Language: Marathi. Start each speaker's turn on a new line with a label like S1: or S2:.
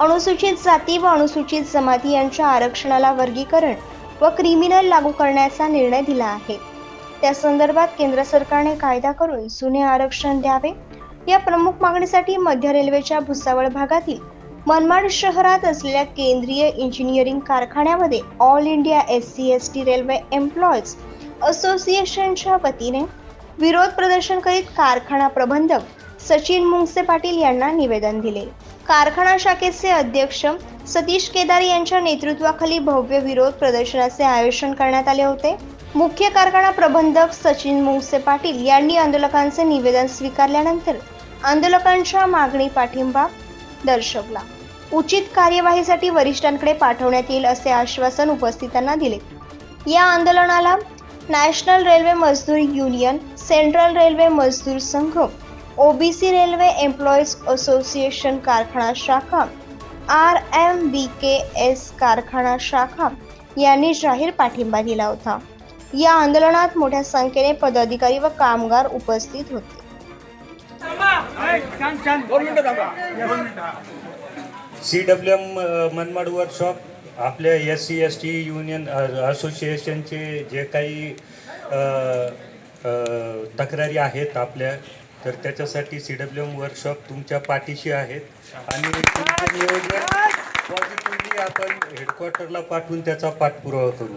S1: अनुसूचित जाती व अनुसूचित जमाती यांच्या आरक्षणाला वर्गीकरण व क्रिमिनल लागू करण्याचा निर्णय दिला आहे. त्या संदर्भात केंद्र सरकारने कायदा करून जुने आरक्षण द्यावे. या प्रमुख मागणीसाठी मध्य रेल्वेच्या भुसावळ भागातील मनमाड शहरात असलेल्या केंद्रीय इंजिनिअरिंग कारखान्यामध्ये all India S C S T railway employees असोसिएशनच्या वतीने विरोध प्रदर्शन करीत कारखाना प्रबंधक सचिन मुंगसे पाटील यांना निवेदन दिले. कारखाना शाखेचे अध्यक्ष सतीश केदार यांच्या नेतृत्वाखाली भव्य विरोध प्रदर्शनाचे आयोजन करण्यात आले होते. मुख्य कारखाना प्रबंधक सचिन मुंगसे पाटील यांनी आंदोलकांचे निवेदन स्वीकारल्यानंतर आंदोलकांच्या मागणी पाठिंबा दर्शवला. उचित कार्यवाहीसाठी वरिष्ठांकडे पाठवण्यात येईल असे आश्वासन उपस्थितांना दिले. या आंदोलनाला national railway Mazdoor union central railway Mazdoor Sangh OBC railway employees association कारखाना शाखा R M B K S कारखाना शाखा यांनी जाहीर पाठिंबा दिला होता. या आंदोलनात मोठ्या संख्येने पदाधिकारी व कामगार उपस्थित होते.
S2: C W M Manmad workshop आपल्या S C S T union असोसिएशनचे जे काही अ, अ, तक्रारी आहेत आपल्या तर त्याच्यासाठी सी डब्ल्यू एम वर्कशॉप तुमच्या पाठीशी आहेत. आणि तुमचं नियोजन पॉझिटिव्हली आपण हेडक्वार्टरला पाठवून त्याचा पाठपुरावा करू.